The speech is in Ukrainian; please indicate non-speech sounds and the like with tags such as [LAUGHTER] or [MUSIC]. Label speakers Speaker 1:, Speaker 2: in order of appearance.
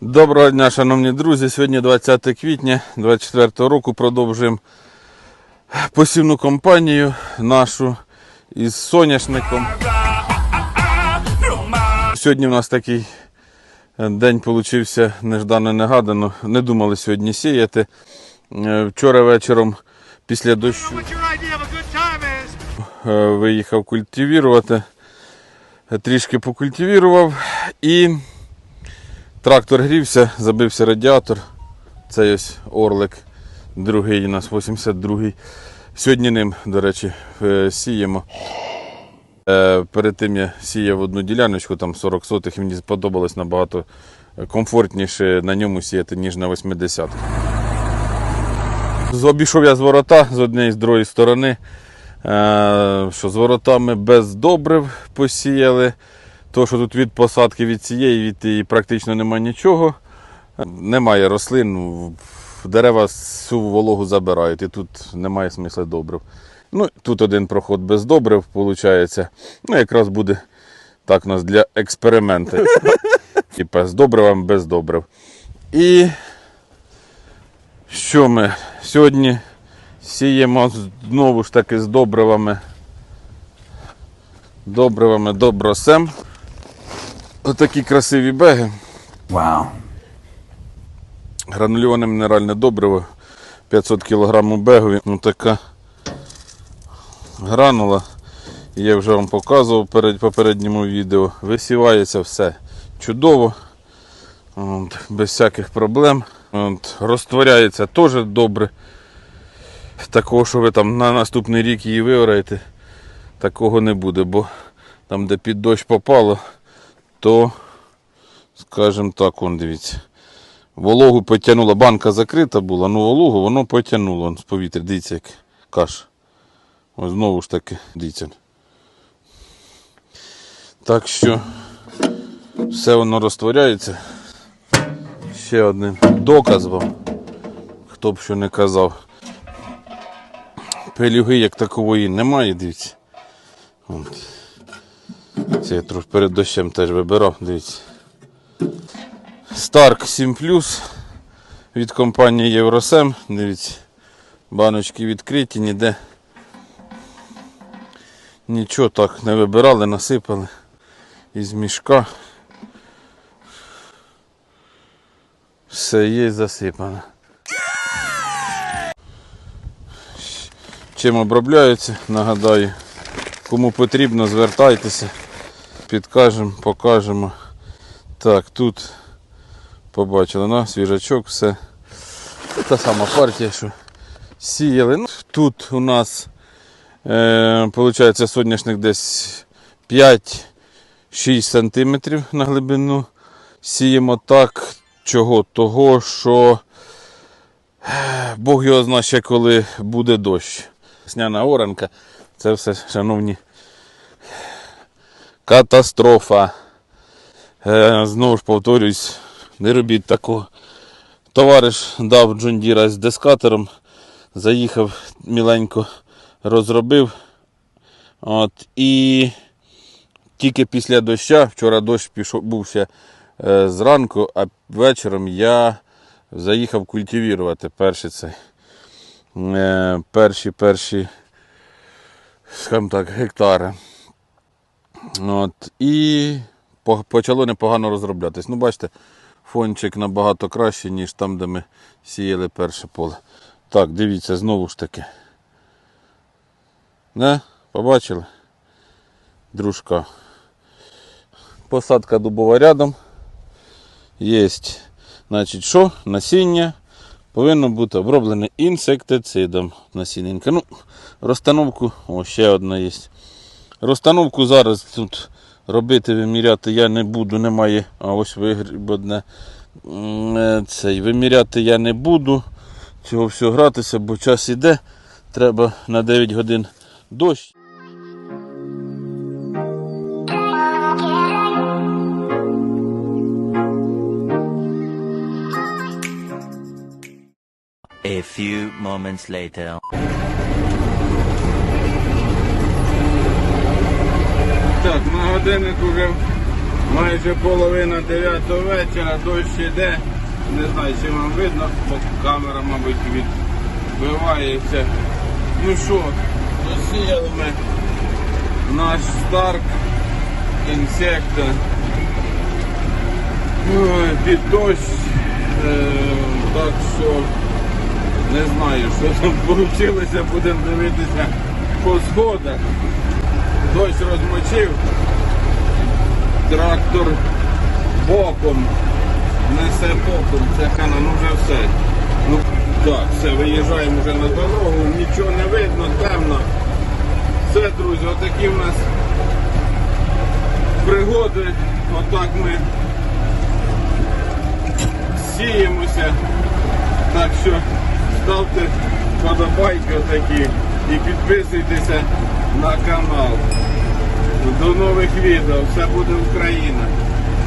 Speaker 1: Доброго дня, шановні друзі. Сьогодні 20 квітня 24 року продовжуємо посівну кампанію нашу із соняшником. Сьогодні у нас такий день получився неждано-негадано. Не думали сьогодні сіяти. Е, Вчора вечором після дощу е, виїхав культивірувати, трішки покультивірував і трактор грівся, забився радіатор. Це ось Орлик, другий у нас 82-й. Сьогодні ним, до речі, е, сіємо. Е, Перед тим я сіяв одну діляночку, там 40 сотих, і мені сподобалось набагато комфортніше на ньому сіяти, ніж на 80 Обійшов я з ворота з однієї з другої сторони. Е, що з воротами без добрив посіяли. То, що тут від посадки від цієї, від тієї практично немає нічого. Немає рослин, дерева всю вологу забирають, і тут немає смисла добрив. Ну, тут один проход без добрив, виходить. Ну, якраз буде так у нас для експерименту. [LAUGHS] Типа з добривом без добрив. І що ми сьогодні сіємо знову ж таки з добривами. Добривами добросем. Отакі красиві беги.
Speaker 2: Wow.
Speaker 1: Гранульоване мінеральне добриво 500 кг бегові. Ну така гранула. Я вже вам показував перед попередньому відео. Висівається все чудово. От, без всяких проблем. От, розтворяється теж добре. Такого, що ви там на наступний рік її виораєте, такого не буде, бо там, де під дощ попало, то, скажімо так, он дивіться. Вологу потягнуло, банка закрита була, ну вологу воно потягнуло з повітря. Дивіться, як каш. Ось знову ж таки, дивіться. Так що все воно розтворяється. Ще один доказ вам, хто б що не казав. Пелюги як такової немає, дивіться. От. Це я трошки перед дощем теж вибирав, дивіться. Stark 7 від компанії Євросем. Дивіться, баночки відкриті, ніде нічого так не вибирали, насипали із мішка. Все є засипано. Чим обробляються, нагадаю. Кому потрібно, звертайтеся, підкажемо, покажемо. Так, тут побачили, на, свіжачок, все. Та сама партія, що сіяли. Ну, тут у нас е, виходить соняшник десь 5-6 см на глибину. Сіємо так, чого? Того, що е, Бог його знає ще коли буде дощ. Сняна оранка. Це все, шановні. Катастрофа. Е, знову ж повторюсь, не робіть такого. Товариш дав Джондіра з дискатором, заїхав міленько, розробив. От, і тільки після доща, вчора дощ пішов, був ще е, зранку, а вечором я заїхав культивірувати перші цей. Е, перші перші скажімо так, гектари. От, і почало непогано розроблятись. Ну, бачите, фончик набагато краще, ніж там, де ми сіяли перше поле. Так, дивіться, знову ж таки. Не? Побачили? Дружка. Посадка дубова рядом. Є, значить, що? Насіння повинно бути оброблене інсектицидом. Насінненька. Ну, розстановку, о, ще одна є. Розстановку зараз тут робити, виміряти я не буду, немає. А ось вигріб одне. Е, Цей, виміряти я не буду. Цього всього гратися, бо час іде. Треба на 9 годин дощ.
Speaker 3: A few moments later.
Speaker 1: Так, на годинник уже Майже половина дев'ятого вечора, дощ іде. Не знаю, чи вам видно, бо камера, мабуть, відбивається. Ну що, досіяли ми наш старк інсекта. Під дощ. Е, так що не знаю, що там вийшло, будемо дивитися по сходах. Дощ розмочив, трактор боком, несе боком, це хана, ну вже все. Ну так, все, виїжджаємо вже на дорогу, нічого не видно, темно. Все, друзі, отакі в нас пригоди. Отак ми сіємося. Так що ставте подобайки отакі і підписуйтеся на канал. До нових відео. Все буде Україна.